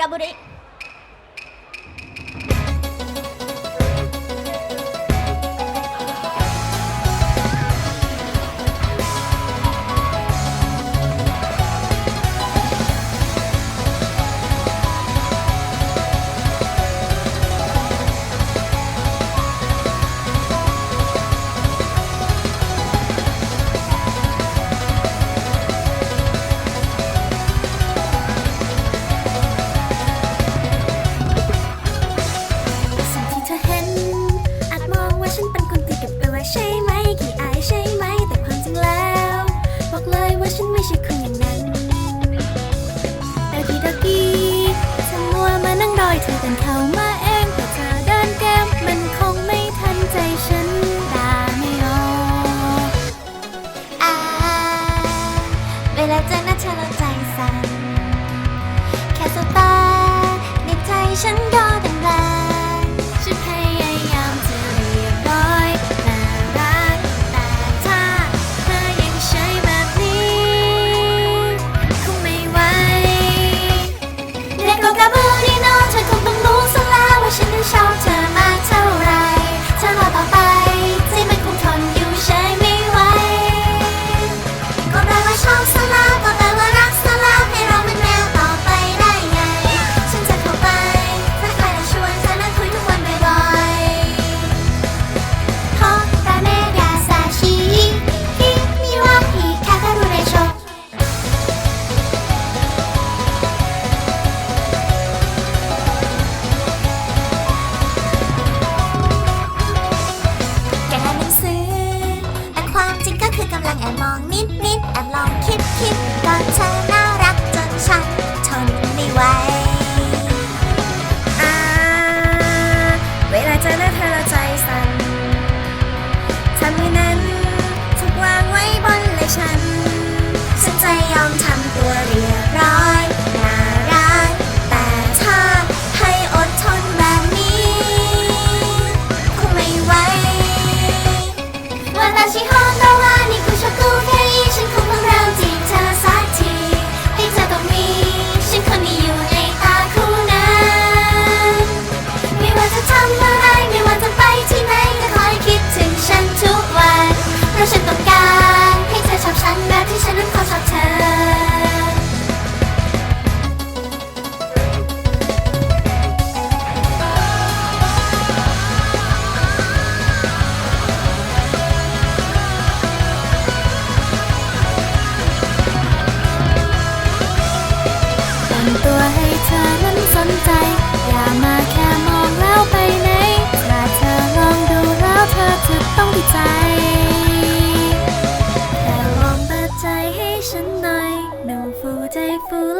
かぶり。在奔跑ังแอบมองนิดนิดแอบลองคิดคิดก็เธอน่ารักจนฉันทนไม่ไหวอ่าเวลาเจอหน้าเธอเราใจสั่นทำให้นั้นถูกวางไว้บนเลยฉัน ฉันใจยอมทำตัวเรีย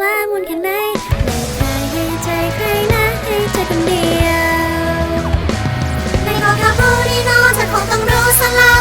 ละมุนแค่ไหนไม่เคยให้ใจใครนะให้ใจคนเดียว ไม่ขอคำพูดนี่นองเธอคงต้องรู้ซะแล้